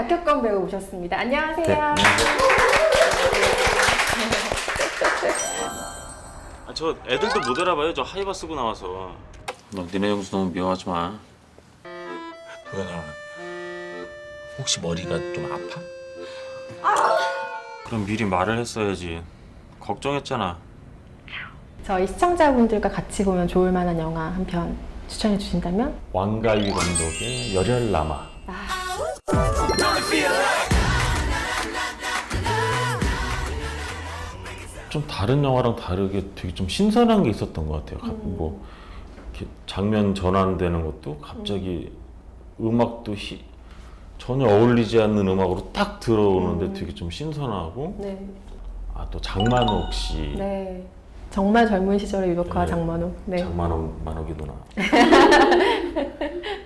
박혁건 배우 오셨습니다. 안녕하세요. 네, 안녕하세요. 아, 저 애들도 못 알아봐요. 저 하이바 쓰고 나와서. 너 니네 형수 너무 미워하지 마. 도현아 혹시 머리가 좀 아파? 그럼 미리 말을 했어야지. 걱정했잖아. 저희 시청자분들과 같이 보면 좋을 만한 영화 한 편 추천해 주신다면? 왕가위 감독의 열혈남아. 좀 다른 영화랑 다르게 되게 좀 신선한 게 있었던 것 같아요. 가- 뭐 이렇게 장면 전환되는 것도 갑자기 음 악도 히- 전혀 어울리지 않는 음악으로 딱 들어오는데 되게 좀 신선하고 네. 아또 장만옥 씨, 네. 정말 젊은 시절의 유덕화 네. 장만옥. 네. 장만옥 만옥이 누나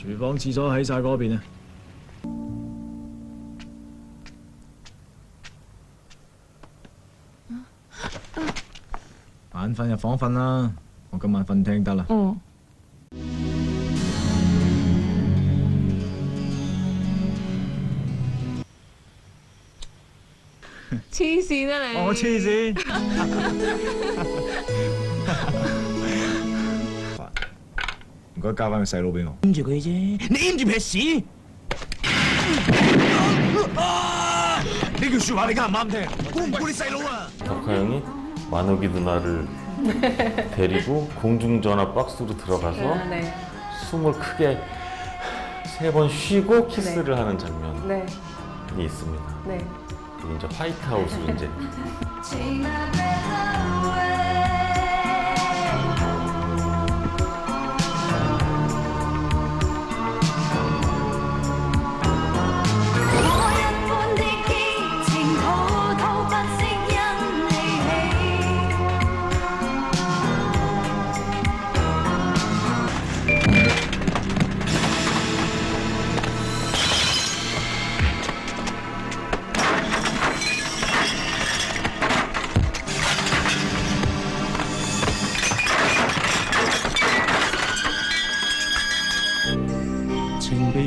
廚房、廁所喺晒嗰邊啊。眼瞓入房瞓啦，我今晚瞓廳得啦。哦。黐線啊你！我黐線。 唔該，交翻個細佬俾我。黏住佢啫，你黏住撇屎。呢句説話你啱唔啱聽？估唔估你細佬啊？ 덕화 형이 만옥이 누나를 데리고 공중전화 박스로 들어가서 아, 네. 숨을 크게 세 번 쉬고 키스를 하는 장면이 네. 있습니다. 네. 그리고 이제 화이트하우스로 이제我